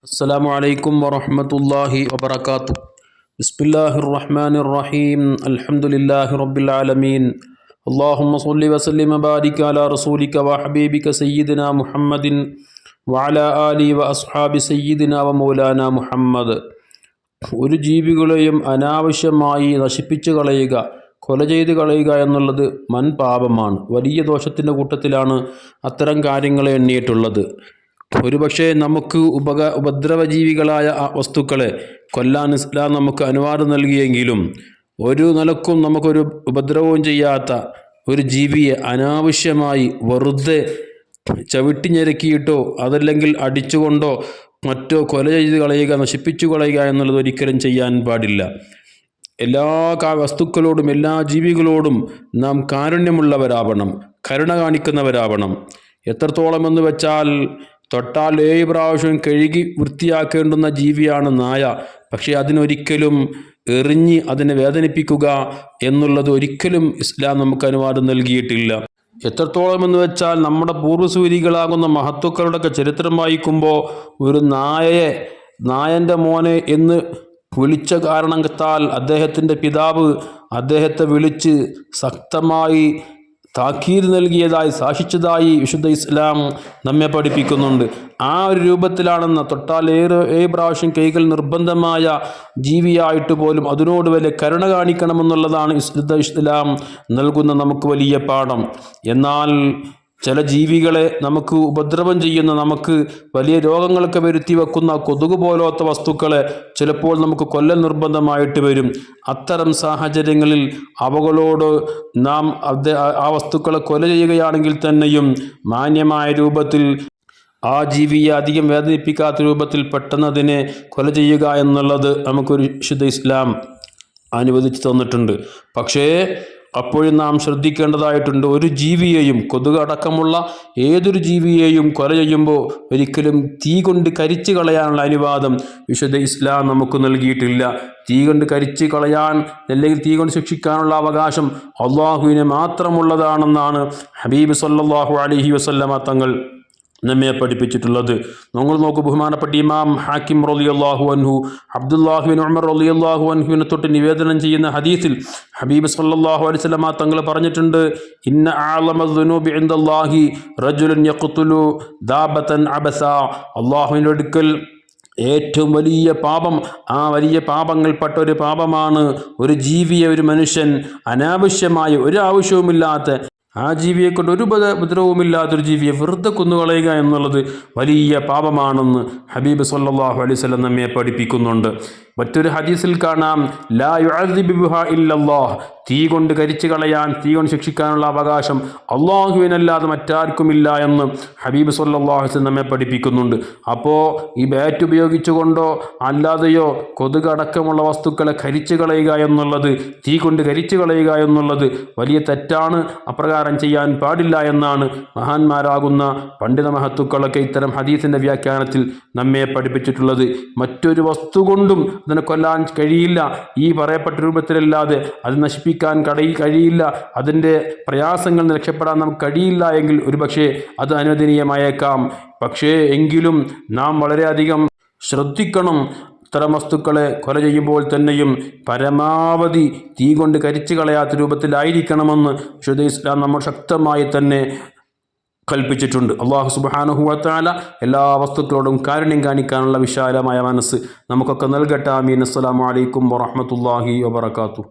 السلام عليكم ورحمة الله وبركاته بسم الله الرحمن الرحيم الحمد لله رب العالمين اللهم صل وسلم وبارك على رسولك وحبيبك سيدنا محمد وعلى آله وأصحاب سيدنا ومولانا محمد ഒരു ജീവികളെയും അനാവശ്യമായി നശിപ്പിച്ചു കളയുക കൊല ചെയ്ത് കളയുക എന്നുള്ളത് മൻ പാപമാണ് വലിയ ദോഷത്തിൻ്റെ കൂട്ടത്തിലാണ് അത്തരം കാര്യങ്ങളെ എണ്ണിയിട്ടുള്ളത് ഒരുപക്ഷെ നമുക്ക് ഉപക ഉപദ്രവജീവികളായ വസ്തുക്കളെ കൊല്ലാൻ ഇസ്ലാം നമുക്ക് അനുവാദം നൽകിയെങ്കിലും ഒരു നിലക്കും നമുക്കൊരു ഉപദ്രവവും ചെയ്യാത്ത ഒരു ജീവിയെ അനാവശ്യമായി വെറുതെ ചവിട്ടിഞ്ഞെരുക്കിയിട്ടോ അതല്ലെങ്കിൽ അടിച്ചുകൊണ്ടോ മറ്റോ കൊല ചെയ്ത് കളയുക നശിപ്പിച്ചു കളയുക എന്നുള്ളത് ഒരിക്കലും ചെയ്യാൻ പാടില്ല. എല്ലാ വസ്തുക്കളോടും എല്ലാ ജീവികളോടും നാം കാരുണ്യമുള്ളവരാവണം കരുണ കാണിക്കുന്നവരാവണം. എത്രത്തോളം എന്ന് വെച്ചാൽ തൊട്ടാൽ ഏഴ് പ്രാവശ്യം കഴുകി വൃത്തിയാക്കേണ്ടുന്ന ജീവിയാണ് നായ. പക്ഷേ അതിനൊരിക്കലും എറിഞ്ഞ് അതിനെ വേദനിപ്പിക്കുക എന്നുള്ളത് ഒരിക്കലും ഇസ്ലാം നമുക്ക് അനുവാദം നൽകിയിട്ടില്ല. എത്രത്തോളം എന്ന് വെച്ചാൽ നമ്മുടെ പൂർവസൂരികളാകുന്ന മഹത്വക്കളുടെയൊക്കെ ചരിത്രം വായിക്കുമ്പോൾ ഒരു നായയെ നായന്റെ മോനെ എന്ന് വിളിച്ച കാരണത്താൽ അദ്ദേഹത്തിന്റെ പിതാവ് അദ്ദേഹത്തെ വിളിച്ച് ശക്തമായി താക്കീത് നൽകിയതായി സാക്ഷിച്ചതായി വിശുദ്ധ ഇസ്ലാം നമ്മെ പഠിപ്പിക്കുന്നുണ്ട്. ആ ഒരു രൂപത്തിലാണെന്ന തൊട്ടാൽ ഏറെ ഏ പ്രാവശ്യം കൈകൾ നിർബന്ധമായ ജീവിയായിട്ട് പോലും അതിനോട് വലിയ കരുണ കാണിക്കണമെന്നുള്ളതാണ് വിശുദ്ധ ഇസ്ലാം നൽകുന്ന നമുക്ക് വലിയ പാഠം. എന്നാൽ ചില ജീവികളെ നമുക്ക് ഉപദ്രവം ചെയ്യുന്ന നമുക്ക് വലിയ രോഗങ്ങളൊക്കെ വരുത്തി വെക്കുന്ന കൊതുക് പോലത്തെ വസ്തുക്കളെ ചിലപ്പോൾ നമുക്ക് കൊല്ലം നിർബന്ധമായിട്ട് വരും. അത്തരം സാഹചര്യങ്ങളിൽ അവകളോട് നാം ആ വസ്തുക്കളെ കൊല ചെയ്യുകയാണെങ്കിൽ തന്നെയും മാന്യമായ രൂപത്തിൽ ആ ജീവിയെ അധികം വേദനിപ്പിക്കാത്ത രൂപത്തിൽ പെട്ടെന്ന് അതിനെ കൊല ചെയ്യുക എന്നുള്ളത് നമുക്കൊരു ശുദ്ധ ഇസ്ലാം അനുവദിച്ചു തന്നിട്ടുണ്ട്. പക്ഷേ അപ്പോഴും നാം ശ്രദ്ധിക്കേണ്ടതായിട്ടുണ്ട് ഒരു ജീവിയെയും കൊതുക് അടക്കമുള്ള ഏതൊരു ജീവിയെയും കൊല ചെയ്യുമ്പോൾ ഒരിക്കലും തീ കൊണ്ട് കരിച്ചു കളയാനുള്ള അനുവാദം വിശുദ്ധ ഇസ്ലാം നമുക്ക് നൽകിയിട്ടില്ല. തീ കൊണ്ട് കരിച്ച് കളയാൻ അല്ലെങ്കിൽ തീ കൊണ്ട് ശിക്ഷിക്കാനുള്ള അവകാശം അള്ളാഹുവിനെ മാത്രമുള്ളതാണെന്നാണ് ഹബീബ് സല്ലാഹു അലഹി വസല്ലമ തങ്ങൾ നമ്മെ പഠിപ്പിച്ചിട്ടുള്ളത്. നമ്മൾ നോക്കൂ ബഹുമാനപ്പെട്ട ഇമാം ഹാക്കിം റലിയല്ലാഹു അൻഹു അബ്ദുല്ലാഹുബിൻ ഉമർ അള്ളാഹു അൻഹുവിനെ തൊട്ട് നിവേദനം ചെയ്യുന്ന ഹദീസിൽ ഹബീബ് സല്ലാഹു അലൈവല്ലമ തങ്ങൾ പറഞ്ഞിട്ടുണ്ട് ഇന്ന അബസ. അള്ളാഹുവിന്റെ അടുക്കൽ ഏറ്റവും വലിയ പാപം ആ വലിയ പാപങ്ങൾപ്പെട്ട ഒരു പാപമാണ് ഒരു ജീവിയെ ഒരു മനുഷ്യൻ അനാവശ്യമായ ഒരു ആവശ്യവുമില്ലാത്ത ആ ജീവിയെ കൊണ്ട് ഒരു ഉപദ്രവവുമില്ലാത്തൊരു ജീവിയെ വെറുതെ കൊന്നുകളയുക എന്നുള്ളത് വലിയ പാപമാണെന്ന് ഹബീബ് സല്ലാഹു അലൈവല്ലം നമ്മെ പഠിപ്പിക്കുന്നുണ്ട്. മറ്റൊരു ഹദീസിൽ കാണാം ലാ യുഅദിബുഹ ഇല്ലല്ലാഹ് തീ കൊണ്ട് കരിച്ചു കളയാൻ തീ കൊണ്ട് ശിക്ഷിക്കാനുള്ള അവകാശം അള്ളാഹുവിനല്ലാതെ മറ്റാർക്കുമില്ല എന്ന് ഹബീബ് സല്ലാഹു നമ്മെ പഠിപ്പിക്കുന്നുണ്ട്. അപ്പോൾ ഈ ബാറ്റ് ഉപയോഗിച്ചുകൊണ്ടോ അല്ലാതെയോ കൊതുകടക്കമുള്ള വസ്തുക്കളെ കരിച്ചു കളയുക എന്നുള്ളത് തീ കൊണ്ട് കരിച്ചു കളയുക എന്നുള്ളത് വലിയ തെറ്റാണ് അപ്രകാരം ചെയ്യാൻ പാടില്ല എന്നാണ് മഹാന്മാരാകുന്ന പണ്ഡിത മഹത്തുക്കളൊക്കെ ഇത്തരം ഹദീസിന്റെ വ്യാഖ്യാനത്തിൽ നമ്മെ പഠിപ്പിച്ചിട്ടുള്ളത്. മറ്റൊരു വസ്തു കൊണ്ടും അതിനെ കൊല്ലാൻ കഴിയില്ല. ഈ പറയപ്പെട്ട രൂപത്തിലല്ലാതെ അത് നശിപ്പിക്കാൻ കടയി കഴിയില്ല. അതിന്റെ പ്രയാസങ്ങൾ രക്ഷപ്പെടാൻ നമുക്ക് കഴിയില്ല എങ്കിൽ ഒരുപക്ഷെ അത് അനുവദനീയമായേക്കാം. പക്ഷേ എങ്കിലും നാം വളരെയധികം ശ്രദ്ധിക്കണം. ഇത്തരം വസ്തുക്കളെ കൊല ചെയ്യുമ്പോൾ തന്നെയും പരമാവധി തീ കൊണ്ട് കരിച്ചു കളയാത്ത രൂപത്തിലായിരിക്കണമെന്ന് വിശുദ്ധ ഇസ്ലാം നമ്മൾ ശക്തമായി തന്നെ കൽപ്പിച്ചിട്ടുണ്ട്. അള്ളാഹു സുബാനുഹുവത്താല എല്ലാ വസ്തുക്കളോടും കാരുണ്യം കാണിക്കാനുള്ള വിശാലമായ മനസ്സ് നമുക്കൊക്കെ നൽകട്ടെ. അമീൻ അസ്സലാമലൈക്കും വറഹമത്തല്ലാഹി വബർക്കാത്തു